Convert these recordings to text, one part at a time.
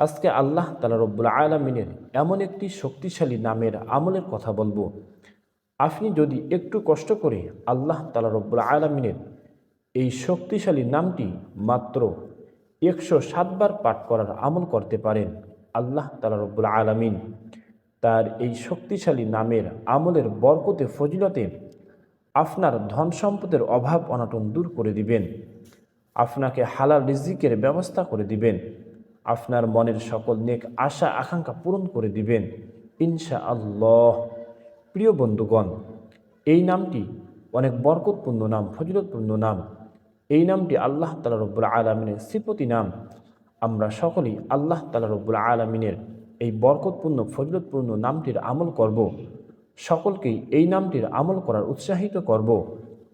আজকে আল্লাহ তালা রব্বুল আলমিনের এমন একটি শক্তিশালী নামের আমলের কথা বলব। আপনি যদি একটু কষ্ট করে আল্লাহ তালা রব্বুল আলমিনের এই শক্তিশালী নামটি মাত্র একশো সাতবার পাঠ করার আমল করতে পারেন আল্লাহ তালা রব্বুল আলমিন। তার এই শক্তিশালী নামের আমলের বরকতে, ফজিলতে আপনার ধন সম্পদের অভাব অনাটন দূর করে দিবেন। আপনাকে হালাল রিজিকের ব্যবস্থা করে দিবেন। আপনার মনের সকল নেক আশা, আকাঙ্ক্ষা পূরণ করে দিবেন। ইনশা আল্লাহ প্রিয় বন্ধুগণ, এই নামটি অনেক বরকতপূর্ণ নাম, ফজিলতপূর্ণ নাম। এই নামটি আল্লাহ তালা রব্বুল আলমিনের শ্রীপতি নাম। আমরা সকলেই আল্লাহ তালা রব্বুল আলমিনের এই বরকতপূর্ণ, ফজিলতপূর্ণ নামটির আমল করব। সকলকেই এই নামটির আমল করার উৎসাহিত করব।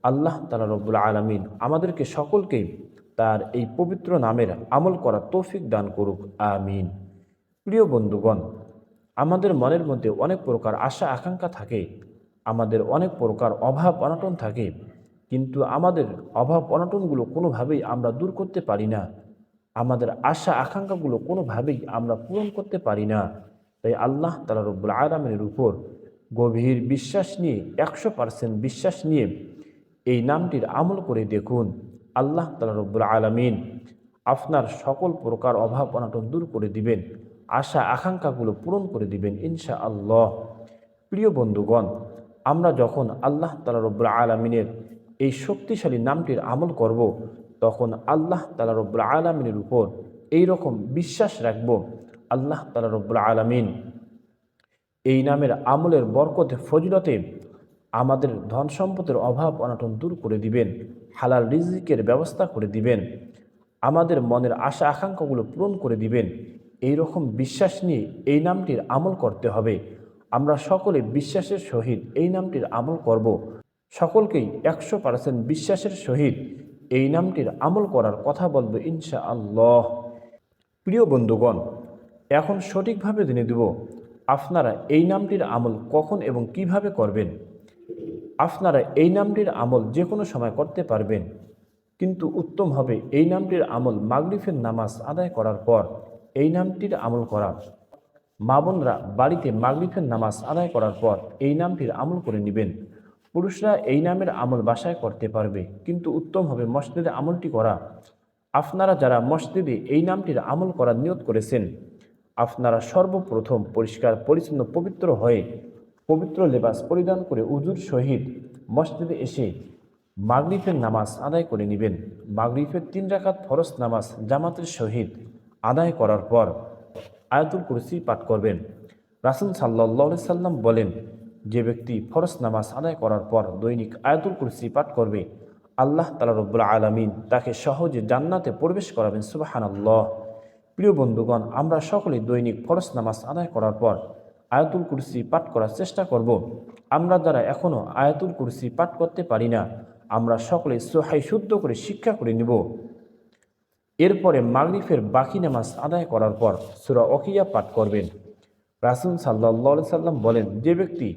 আল্লাহ তালা রব্বুল আলমিন আমাদেরকে সকলকেই তার এই পবিত্র নামের আমল করা তৌফিক দান করুক, আমিন। প্রিয় বন্ধুগণ, আমাদের মনের মধ্যে অনেক প্রকার আশা, আকাঙ্ক্ষা থাকে, আমাদের অনেক প্রকার অভাব, অনটন থাকে, কিন্তু আমাদের অভাব, অনটনগুলো কোনোভাবেই আমরা দূর করতে পারি না। আমাদের আশা, আকাঙ্ক্ষাগুলো কোনোভাবেই আমরা পূরণ করতে পারি না। তাই আল্লাহ তালা রব্বুল আলমের উপর গভীর বিশ্বাস নিয়ে, একশো পার্সেন্ট বিশ্বাস নিয়ে এই নামটির আমল করে দেখুন। আল্লাহ তালা রব্বুল আলমিন আপনার সকল প্রকার অভাব অনাটন দূর করে দিবেন, আশা আকাঙ্ক্ষাগুলো পূরণ করে দিবেন ইনশা আল্লাহ প্রিয় বন্ধুগণ, আমরা যখন আল্লাহ তালা রব্বুল আলমিনের এই শক্তিশালী নামটির আমল করব, তখন আল্লাহ তালা রব্বুল আলমিনের উপর এই রকম বিশ্বাস রাখব, আল্লাহ তালা রব্বুল আলমিন এই নামের আমলের বরকতে, ফজিলতে আমাদের ধন সম্পদের অভাব অনাটন দূর করে দিবেন, হালাল রিজিকের ব্যবস্থা করে দিবেন, আমাদের মনের আশা আকাঙ্ক্ষাগুলো পূরণ করে দিবেন। এই রকম বিশ্বাস নিয়ে এই নামটির আমল করতে হবে। আমরা সকলে বিশ্বাসের সহিত এই নামটির আমল করব। সকলকেই একশো পার্সেন্ট বিশ্বাসের সহিত এই নামটির আমল করার কথা বলব ইনশা আল্লাহ প্রিয় বন্ধুগণ, এখন সঠিকভাবে জেনে দেব আপনারা এই নামটির আমল কখন এবং কীভাবে করবেন। আপনারা এই নামটির আমল যে কোনো সময় করতে পারবেন। কিন্তু উত্তম হবে এই নামটির আমল মাগরিফের নামাজ আদায় করার পর এই নামটির আমল করা। মা বোনরা বাড়িতে মাগরিফের নামাজ আদায় করার পর এই নামটির আমল করে নেবেন। পুরুষরা এই নামের আমল বাসায় করতে পারবে, কিন্তু উত্তম হবে মসজিদে আমলটি করা। আপনারা যারা মসজিদে এই নামটির আমল করার নিয়ত করেছেন, আপনারা সর্বপ্রথম পরিষ্কার, পরিচ্ছন্ন, পবিত্র হয়ে পবিত্র লেবাস পরিধান করে উজুর সহিত মসজিদে এসে মাগরিফের নামাজ আদায় করে নেবেন। মাগরিফের তিন রাকাত ফরজ নামাজ জামাতের সহিত আদায় করার পর আয়াতুল কুরসি পাঠ করবেন। রাসুল সাল্লাহ সাল্লাম বলেন, যে ব্যক্তি ফরজ নামাজ আদায় করার পর দৈনিক আয়াতুল কুরসি পাঠ করবে, আল্লাহ তালা রব্বুল আলমিন তাকে সহজে জান্নাতে প্রবেশ করাবেন। সুবাহান আল্লাহ প্রিয় বন্ধুগণ, আমরা সকলেই দৈনিক ফরজ নামাজ আদায় করার পর আয়াতুল কুরসি পাঠ করার চেষ্টা করব। আমরা যারা এখনও আয়াতুল কুরসি পাঠ করতে পারি না। আমরা সকলে সোহাই শুদ্ধ করে শিক্ষা করে নিব। এরপরে মাগরিফের বাকি নামাজ আদায় করার পর সুরা অকিয়া পাঠ করবেন। রাসুল সাল্লাহ সাল্লাম বলেন, যে ব্যক্তি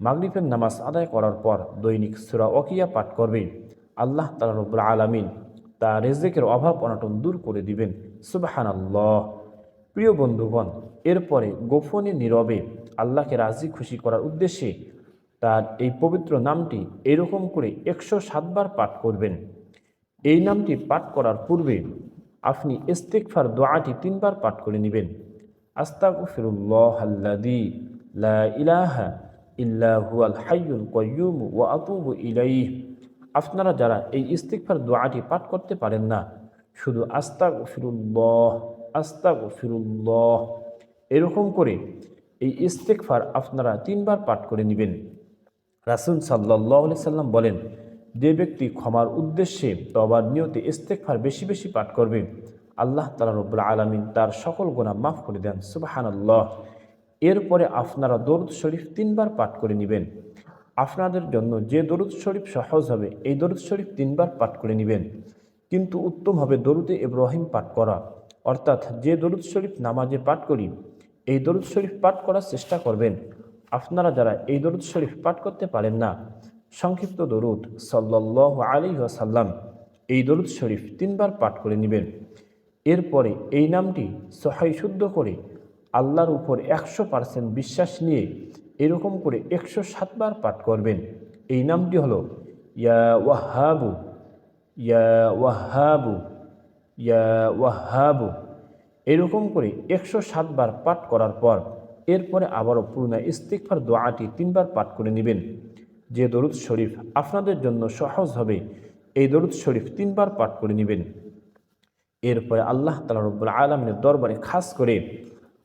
মাগরিফের নামাজ আদায় করার পর দৈনিক সুরা অকিয়া পাঠ করবে, আল্লাহ তালা রব্বুল আলমিন তা রেজেকের অভাব অনাটন দূর করে দিবেন। সুবাহান আল্লাহ প্রিয় বন্ধুগণ, এরপরে গোপনে নীরবে আল্লাহকে রাজি খুশি করার উদ্দেশ্যে তার এই পবিত্র নামটি এরকম করে একশো সাতবার পাঠ করবেন। এই নামটি পাঠ করার পূর্বে আপনি ইস্তেকফার দোয়াটি তিনবার পাঠ করে নেবেন। আল্লাযী লা ইলাহা ইল্লা হুয়াল হাইয়ুল কাইয়্যুম ওয়া আতুবু আপনারা যারা এই ইস্তিগফার দোয়াটি পাঠ করতে পারেন না, শুধু আস্তাক আস্তাগফিরুল্লাহ আস্তাগফিরুল্লাহ। এরকম করে এই ইস্তেকফার আপনারা তিনবার পাঠ করে নেবেন। রাসুল সাল্লাহ সাল্লাম বলেন, যে ব্যক্তি ক্ষমার উদ্দেশ্যে তবার নিয়তে ইস্তেকফার বেশি বেশি পাঠ করবে, আল্লাহ তালা রব্বুল আলমিন তার সকল গোনা মাফ করে দেন সুবাহান আল্লাহ এরপরে আপনারা দরুদ শরীফ তিনবার পাঠ করে নেবেন। আপনাদের জন্য যে দরুদ শরীফ সহজ হবে, এই দরুদ শরীফ তিনবার পাঠ করে নেবেন। কিন্তু উত্তম হবে দরুদে ইব্রাহিম পাঠ করা। অর্থাৎ যে দরুদ শরীফ নামাজে পাঠ করি, এই দরুদ শরীফ পাঠ করার চেষ্টা করবেন। আপনারা যারা এই দরুদ শরীফ পাঠ করতে পারেন না, সংক্ষিপ্ত দরুদ সাল্লাহ আলী সাল্লাম এই দরুদ শরীফ তিনবার পাঠ করে নেবেন। এরপরে এই নামটি সহাই শুদ্ধ করে আল্লাহর উপর একশো পার্সেন্ট বিশ্বাস নিয়ে এরকম করে একশো সাতবার পাঠ করবেন। এই নামটি হলো, ইয়া ওয়াহাবু ইয়া ওয়াহাবু ইয়া ওয়াহাবু। এরকম করে একশো সাতবার পাঠ করার পর এরপরে আবারও পুরোনা ইস্তিকফার দোয়াটি তিনবার পাঠ করে নেবেন। যে দরুদ শরীফ আপনাদের জন্য সহজ হবে, এই দরুদ শরীফ তিনবার পাঠ করে নেবেন। এরপরে আল্লাহ তালা রব্বুল আলমিনের দরবারে খাস করে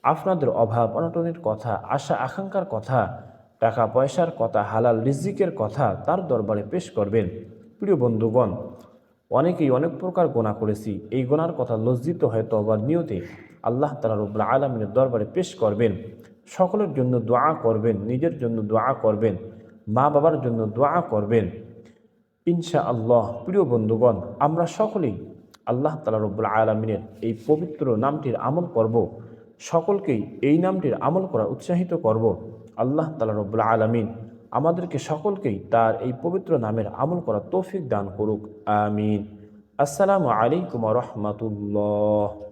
আপনাদের অভাব অনটনের কথা, আশা আকাঙ্ক্ষার কথা, টাকা পয়সার কথা, হালাল রিজিকের কথা তার দরবারে পেশ করবেন। প্রিয় বন্ধুগণ অনেকেই অনেক প্রকার গোনা করেছি। এই গোনার কথা লজ্জিত হয়ে তবার নিয়তে। আল্লাহ তালা রব্বুল আলমিনের দরবারে পেশ করবেন। সকলের জন্য দোয়া করবেন, নিজের জন্য দোয়া করবেন মা বাবার জন্য দোয়া করবেন। ইনশা আল্লাহ প্রিয় বন্ধুগণ, আমরা সকলেই আল্লাহ তালা রব্বুল আলমিনের এই পবিত্র নামটির আমল করব। সকলকেই এই নামটির আমল করা উৎসাহিত করব। আল্লাহ তালা রব্বুল আলমিন আমাদেরকে সকলকেই তার এই পবিত্র নামের আমল করা তৌফিক দান করুক, আমিন। আসসালামু আলাইকুম রহমতুল্লাহ।